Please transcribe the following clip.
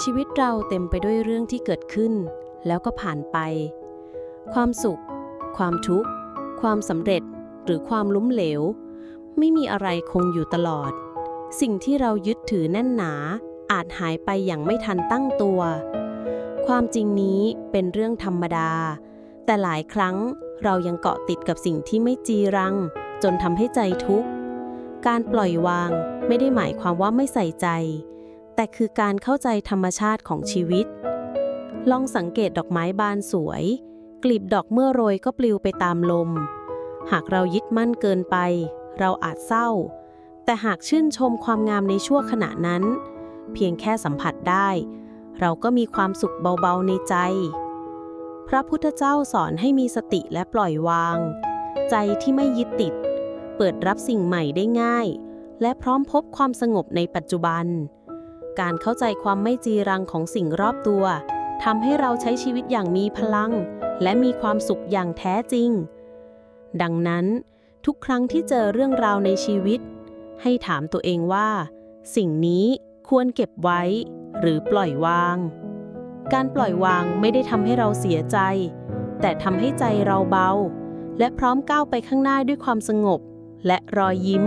ชีวิตเราเต็มไปด้วยเรื่องที่เกิดขึ้น แล้วก็ผ่านไป ความสุข ความทุกข์ ความสำเร็จ หรือความล้มเหลว ไม่มีอะไรคงอยู่ตลอด สิ่งที่เรายึดถือแน่นหนา อาจหายไปอย่างไม่ทันตั้งตัว ความจริงนี้เป็นเรื่องธรรมดา แต่หลายครั้งเรายังเกาะติดกับสิ่งที่ไม่จีรัง จนทำให้ใจทุกข์ การปล่อยวางไม่ได้หมายความว่าไม่ใส่ใจ แต่คือการเข้าใจธรรมชาติของชีวิต ลองสังเกตดอกไม้บานสวย กลีบดอกเมื่อโรยก็ปลิวไปตามลม หากเรายึดมั่นเกินไป เราอาจเศร้า แต่หากชื่นชมความงามในชั่วขณะนั้น เพียงแค่สัมผัสได้ เราก็มีความสุขเบาๆในใจ พระพุทธเจ้าสอนให้มีสติและปล่อยวาง ใจที่ไม่ยึดติด เปิดรับสิ่งใหม่ได้ง่าย และพร้อมพบความสงบในปัจจุบัน การเข้าใจความไม่จีรังของสิ่งรอบตัวทำให้เราใช้ชีวิตอย่างมีพลัง และมีความสุขอย่างแท้จริง ดังนั้น ทุกครั้งที่เจอเรื่องราวในชีวิต ให้ถามตัวเองว่า สิ่งนี้ควรเก็บไว้ หรือปล่อยวาง การปล่อยวางไม่ได้ทำให้เราเสียใจ แต่ทำให้ใจเราเบา และพร้อมก้าวไปข้างหน้าด้วยความสงบ และรอยยิ้ม